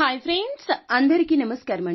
Hi friends అందరికీ నమస్కారం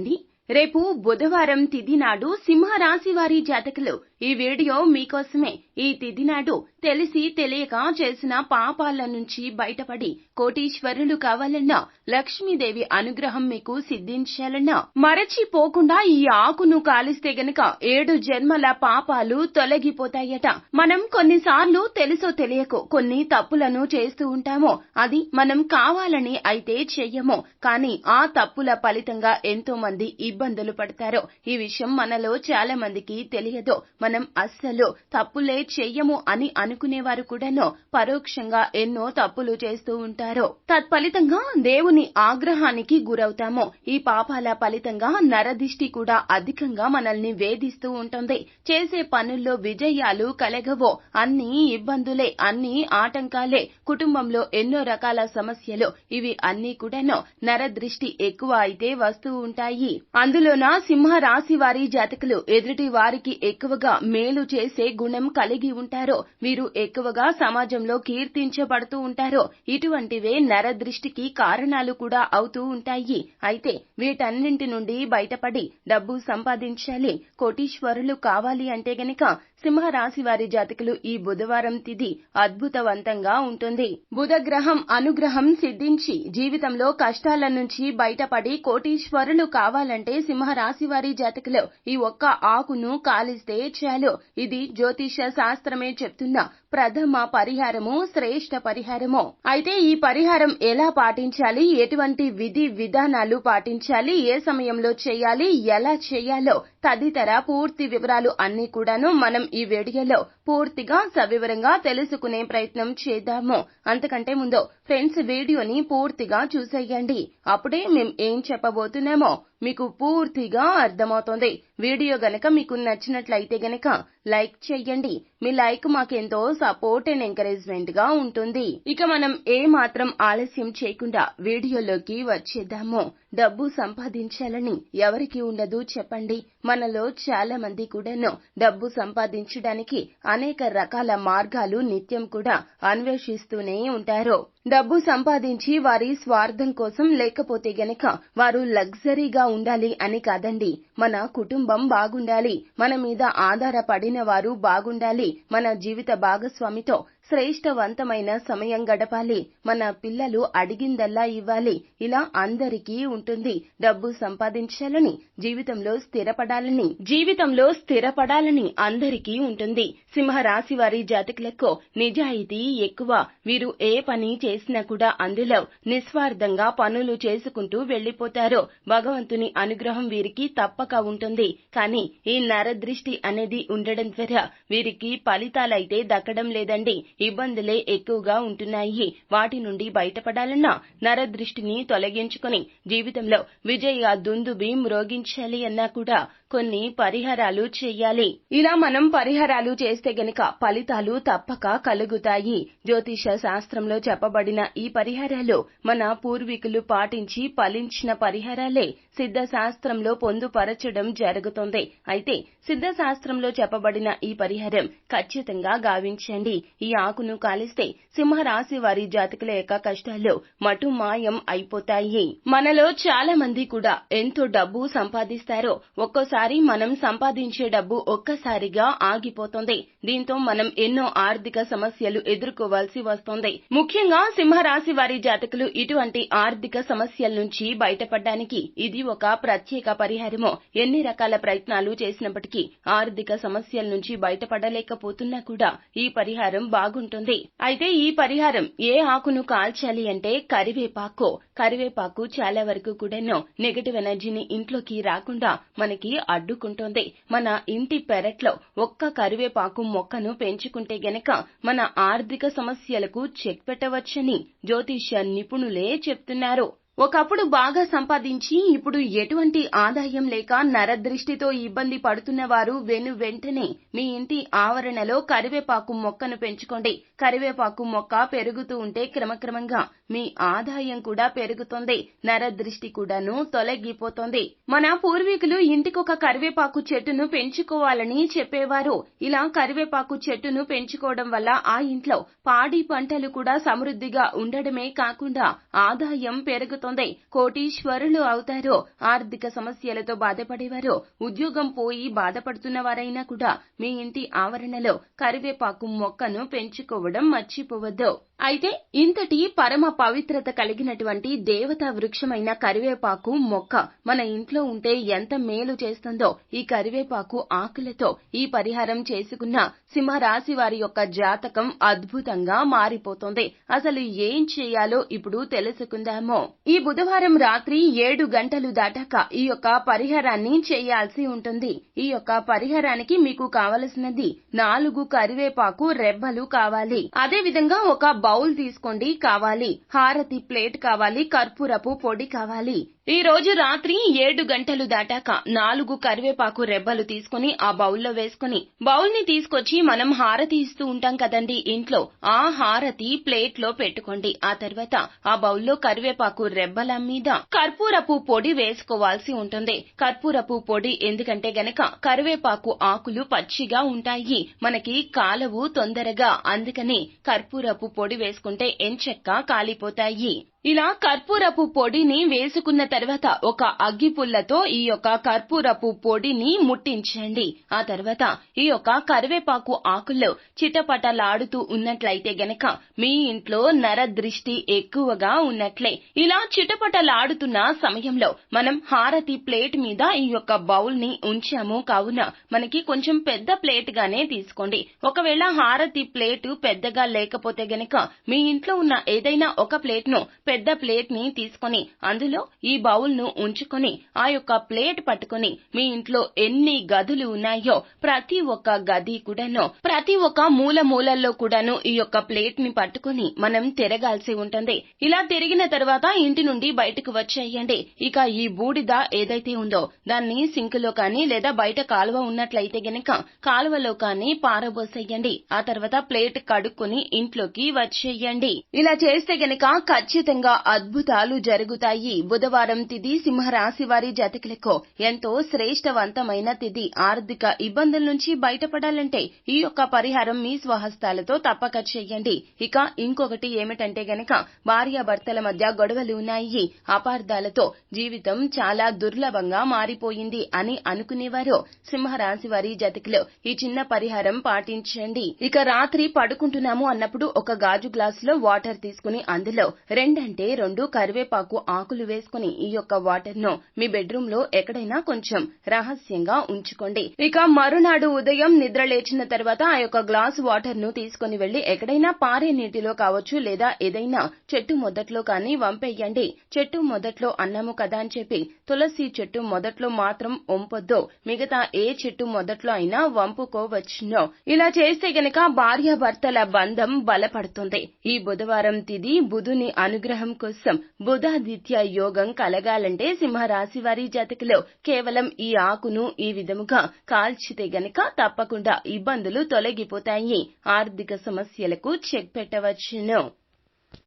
రేపు బుధవారం తిథి నాడు సింహరాశి వారి జాతకులు. ఈ వీడియో మీకోసమే. ఈ తిథి నాడు తెలిసి తెలియక చేసిన పాపాల నుంచి బయటపడి కోటీశ్వరులు కావాలన్నా లక్ష్మీదేవి అనుగ్రహం మీకు సిద్ధించాలన్నా మరచిపోకుండా ఈ ఆకును కాలిస్తే గనక ఏడు జన్మల పాపాలు తొలగిపోతాయట. మనం కొన్నిసార్లు తెలుసో తెలియకో కొన్ని తప్పులను చేస్తూ ఉంటామో అది మనం కావాలని అయితే చెయ్యము. కానీ ఆ తప్పుల ఫలితంగా ఎంతో మంది ఇబ్బందులు పడతారో. ఈ విషయం మనలో చాలా మందికి తెలియదు. మనం అస్సలు తప్పులే చెయ్యము అని అనుకునేవారు కూడాను. పరోక్షంగా ఎన్నో తప్పులు చేస్తూ ఉంటారు. తత్ఫలితంగా దేవుని ఆగ్రహానికి గురవుతాము. ఈ పాపాల ఫలితంగా నరదిష్టి కూడా అధికంగా మనల్ని వేధిస్తూ ఉంటుంది. చేసే పనుల్లో విజయాలు కలగవో. అన్ని ఇబ్బందులే అన్ని ఆటంకాలే. కుటుంబంలో ఎన్నో రకాల సమస్యలు. ఇవి అన్ని కూడాను నరదృష్టి ఎక్కువ అయితే వస్తూ ఉంటాయి. అందులోన సింహ రాశి వారి జాతకులు ఎదుటి వారికి ఎక్కువగా మేలు చేసే గుణం కలిగి ఉంటారు వీరు ఎక్కువగా సమాజంలో కీర్తించబడుతూ ఉంటారు ఇటువంటివే నరదృష్టికి కారణాలు కూడా అవుతూ ఉంటాయి. అయితే వీటన్నింటి నుండి బయటపడి డబ్బు సంపాదించాలి కోటీశ్వరులు కావాలి అంటే గనక సింహ రాశి వారి జాతకులు ఈ బుధవారం తిది అద్భుతవంతంగా ఉంటుంది. బుధ గ్రహం అనుగ్రహం సిద్ధించి జీవితంలో కష్టాల నుంచి బయటపడి కోటీశ్వరులు కావాలంటే సింహరాశి వారి జాతకలో ఈ ఒక్క ఆకును కాలిస్తే చాలు. ఇది జ్యోతిష శాస్త్రమే చెప్తున్న ప్రథమ పరిహారము శ్రేష్ఠ పరిహారము. అయితే ఈ పరిహారం ఎలా పాటించాలి? ఎటువంటి విధి విధానాలు పాటించాలి? ఏ సమయంలో చేయాలి? ఎలా చేయాలో? తదితర పూర్తి వివరాలు అన్ని కూడాను మనం ఈ వీడియోలో పూర్తిగా సవివరంగా తెలుసుకునే ప్రయత్నం చేద్దాము. అంతకంటే ముందు ఫ్రెండ్స్ వీడియోని పూర్తిగా చూసేయండి. అప్పుడే మేం ఏం చెప్పబోతున్నామో మీకు పూర్తిగా అర్థమవుతుంది. వీడియో గనక మీకు నచ్చినట్లయితే గనక లైక్ చేయండి మీ లైక్ మాకెంతో సపోర్ట్ అండ్ ఎంకరేజ్మెంట్గా ఉంటుంది. ఇక మనం ఏ మాత్రం ఆలస్యం చేయకుండా వీడియోలోకి వచ్చేద్దాము. డబ్బు సంపాదించాలని ఎవరికి ఉండదు చెప్పండి. మనలో చాలా మంది కూడాను డబ్బు సంపాదించడానికి అనేక రకాల మార్గాలు నిత్యం కూడా అన్వేషిస్తూనే ఉంటారు. డబ్బు సంపాదించి వారి స్వార్థం కోసం లేకపోతే గనక వారు లగ్జరీగా ఉండాలి అని కాదండి. మన కుటుంబం బాగుండాలి. మన మీద ఆధారపడిన వారు బాగుండాలి. మన జీవిత భాగస్వామితో శ్రేష్టవంతమైన సమయం గడపాలి. మన పిల్లలు అడిగిందల్లా ఇవ్వాలి. ఇలా అందరికీ ఉంటుంది. డబ్బు సంపాదించాలని జీవితంలో స్థిరపడాలని. జీవితంలో స్థిరపడాలని అందరికీ ఉంటుంది. సింహరాశి వారి జాతకులకు నిజాయితీ ఎక్కువ. వీరు ఏ పని చేసినా కూడా అందులో నిస్వార్థంగా పనులు చేసుకుంటూ వెళ్ళిపోతారు భగవంతుని అనుగ్రహం వీరికి తప్పక ఉంటుంది. కానీ ఈ నరదృష్టి అనేది ఉండడం ద్వారా వీరికి ఫలితాలైతే దక్కడం లేదండి. ఇబ్బందులే ఎక్కువగా ఉంటున్నాయి. వాటి నుండి బయటపడాలన్నా నరదృష్టిని తొలగించుకుని జీవితంలో విజయ దుందుబి మ్రోగించాలి అన్నా కూడా కొన్ని పరిహారాలు చేయాలి. ఇలా మనం పరిహారాలు చేస్తే గనక ఫలితాలు తప్పక కలుగుతాయి. జ్యోతిష శాస్త్రంలో చెప్పబడిన ఈ పరిహారాలు మన పూర్వీకులు పాటించి ఫలించిన పరిహారాలే. సిద్ధ శాస్త్రంలో పొందుపరచడం జరుగుతుంది. అయితే సిద్ధ శాస్త్రంలో చెప్పబడిన ఈ పరిహారం ఖచ్చితంగా గావించండి. ఈ ఆకును కాలిస్తే సింహరాశి వారి జాతకుల యొక్క కష్టాలు మటు మాయం అయిపోతాయి. మనలో చాలా మంది కూడా ఎంతో డబ్బు సంపాదిస్తారో ఒక్కోసారి మనం సంపాదించే డబ్బు ఒక్కసారిగా ఆగిపోతుంది. దీంతో మనం ఎన్నో ఆర్థిక సమస్యలు ఎదుర్కోవాల్సి వస్తుంది. ముఖ్యంగా సింహరాశి వారి జాతకులు ఇటువంటి ఆర్థిక సమస్యల నుంచి బయటపడడానికి ఇది ఒక ప్రత్యేక పరిహారము. ఎన్ని రకాల ప్రయత్నాలు చేసినప్పటికీ ఆర్థిక సమస్యల నుంచి బయటపడలేకపోతున్నా కూడా ఈ పరిహారం బాగుంటుంది. అయితే ఈ పరిహారం ఏ ఆకును కాల్చాలి అంటే కరివేపాకు. కరివేపాకు చాలా వరకు కూడాను నెగటివ్ ఎనర్జీని ఇంట్లోకి రాకుండా మనకి అడ్డుకుంటోంది. మన ఇంటి పెరట్లో ఒక్క కరివేపాకు మొక్కను పెంచుకుంటే గనక మన ఆర్థిక సమస్యలకు చెక్ పెట్టవచ్చని జ్యోతిష్య నిపుణులే చెప్తున్నారు. ఒకప్పుడు బాగా సంపాదించి ఇప్పుడు ఎటువంటి ఆదాయం లేక నరదృష్టితో ఇబ్బంది పడుతున్న వారు వెను వెంటనే మీ ఇంటి ఆవరణలో కరివేపాకు మొక్కను పెంచుకోండి. కరివేపాకు మొక్క పెరుగుతూ ఉంటే క్రమక్రమంగా మీ ఆదాయం కూడా పెరుగుతుంది. నరదృష్టి కూడాను తొలగిపోతుంది. మన పూర్వీకులు ఇంటికొక కరివేపాకు చెట్టును పెంచుకోవాలని చెప్పేవారు. ఇలా కరివేపాకు చెట్టును పెంచుకోవడం వల్ల ఆ ఇంట్లో పాడి పంటలు కూడా సమృద్ధిగా ఉండడమే కాకుండా ఆదాయం పెరుగుతుంది. కోటీశ్వరులు అవుతారు. ఆర్థిక సమస్యలతో బాధపడేవారు. ఉద్యోగం పోయి బాధపడుతున్న వారైనా కూడా మీ ఇంటి ఆవరణలో కరివేపాకు మొక్కను పెంచుకోవడం మర్చిపోవద్దు. అయితే ఇంతటి పరమ పవిత్రత కలిగినటువంటి దేవతా వృక్షమైన కరివేపాకు మొక్క మన ఇంట్లో ఉంటే ఎంత మేలు చేస్తుందో ఈ కరివేపాకు ఆకులతో ఈ పరిహారం చేసుకున్న సింహరాశి వారి యొక్క జాతకం అద్భుతంగా మారిపోతుంది. అసలు ఏం చేయాలో ఇప్పుడు తెలుసుకుందాము. ఈ బుధవారం రాత్రి ఏడు గంటలు దాటాక ఈ యొక్క పరిహారాన్ని చేయాల్సి ఉంటుంది. ఈ యొక్క పరిహారానికి మీకు కావలసినది నాలుగు కరివేపాకు రెబ్బలు కావాలి. అదే విధంగా ఒక బౌల్ తీసుకోండి కావాలి. హారతి ప్లేట్ కావాలి కర్పూరపు పొడి కావాలి. ఈ రోజు రాత్రి ఏడు గంటలు దాటాక నాలుగు కరివేపాకు రెబ్బలు తీసుకుని ఆ బౌల్లో వేసుకుని బౌల్ని తీసుకొచ్చి మనం హారతి ఇస్తూ ఉంటాం కదండి ఇంట్లో. ఆ హారతి ప్లేట్లో పెట్టుకోండి. ఆ తర్వాత ఆ బౌల్లో కరివేపాకు రెబ్బల మీద కర్పూరపు పొడి వేసుకోవాల్సి ఉంటుంది. కర్పూరపు పొడి ఎందుకంటే గనక కరివేపాకు ఆకులు పచ్చిగా ఉంటాయి. మనకి కాలవు తొందరగా అందుకని కర్పూరపు పొడి వేసుకుంటే ఎంచెక్క కాలిపోతాయి. ఇలా కర్పూరపు పొడిని వేసుకున్న తర్వాత ఒక అగ్గిపుల్లతో ఈ యొక్క కర్పూరపు పొడిని ముట్టించండి. ఆ తర్వాత ఈ యొక్క కరివేపాకు ఆకుల్లో చిటపటలాడుతూ ఉన్నట్లయితే గనక మీ ఇంట్లో నర దృష్టి ఎక్కువగా ఉన్నట్లే. ఇలా చిటపటలాడుతున్న సమయంలో మనం హారతి ప్లేట్ మీద ఈ యొక్క బౌల్ని ఉంచాము. కావున మనకి కొంచెం పెద్ద ప్లేట్ గానే తీసుకోండి. ఒకవేళ హారతి ప్లేట్ పెద్దగా లేకపోతే గనక మీ ఇంట్లో ఉన్న ఏదైనా ఒక ప్లేట్ను పెద్ద ప్లేట్ని తీసుకొని అందులో ఈ బౌల్ను ఉంచుకొని ఆ యొక్క ప్లేట్ పట్టుకొని మీ ఇంట్లో ఎన్ని గదులు ఉన్నాయో ప్రతి ఒక్క గది కూడాను ప్రతి ఒక్క మూల మూలల్లో కూడాను ఈ యొక్క ప్లేట్ని పట్టుకొని మనం తిరగాల్సి ఉంటుంది. ఇలా తిరిగిన తర్వాత ఇంటి నుండి బయటకు వచ్చేయండి. ఇక ఈ బూడిద ఏదైతే ఉందో దాన్ని సింక్లో కానీ లేదా బయట కాలువ ఉన్నట్లయితే గనక కాలువలో కానీ పారబోసేయండి. ఆ తర్వాత ప్లేట్ కడుక్కుని ఇంట్లోకి వచ్చేయండి. ఇలా చేస్తే గనక ఖచ్చితంగా అద్భుతాలు జరుగుతాయి. బుధవారం తిది సింహరాశి వారి జాతకులకు ఎంతో శ్రేష్టవంతమైన తిది. ఆర్థిక ఇబ్బందుల నుంచి బయటపడాలంటే ఈ యొక్క పరిహారం మీ స్వహస్తాలతో తప్పక చేయండి. ఇక ఇంకొకటి ఏమిటంటే గనక భార్యాభర్తల మధ్య గొడవలు ఉన్నాయి. అపార్థాలతో జీవితం చాలా దుర్లభంగా మారిపోయింది అని అనుకునేవారు. సింహరాశి వారి జతకిలో ఈ చిన్న పరిహారం పాటించండి. ఇక రాత్రి పడుకుంటున్నాము అన్నప్పుడు ఒక గాజు గ్లాసులో వాటర్ తీసుకుని అందులో రెండు రెండంటే రెండు కరివేపాకు ఆకులు వేసుకుని ఈ యొక్క వాటర్ను మీ బెడ్రూమ్లో ఎక్కడైనా కొంచెం రహస్యంగా ఉంచుకోండి. ఇక మరునాడు ఉదయం నిద్ర లేచిన తర్వాత ఆ యొక్క గ్లాస్ వాటర్ను తీసుకుని వెళ్ళి ఎక్కడైనా పారే నీటిలో కావచ్చు లేదా ఏదైనా చెట్టు మొదట్లో కానీ వంపేయండి. చెట్టు మొదట్లో అన్నాము కదా అని చెప్పి తులసి చెట్టు మొదట్లో మాత్రం వంపొద్దు. మిగతా ఏ చెట్టు మొదట్లో అయినా వంపుకోవచ్చును. ఇలా చేస్తే గనక భార్యాభర్తల బంధం బలపడుతుంది. ఈ బుధవారం తిది బుధుని అనుగ్రహం అనుగ్రహం కోసం బుధాదిత్య యోగం కలగాలంటే సింహరాశి వారి జాతకలో కేవలం ఈ ఆకును ఈ విధముగా కాల్చితే గనక తప్పకుండా ఇబ్బందులు తొలగిపోతాయి. ఆర్థిక సమస్యలకు చెక్ పెట్టవచ్చును.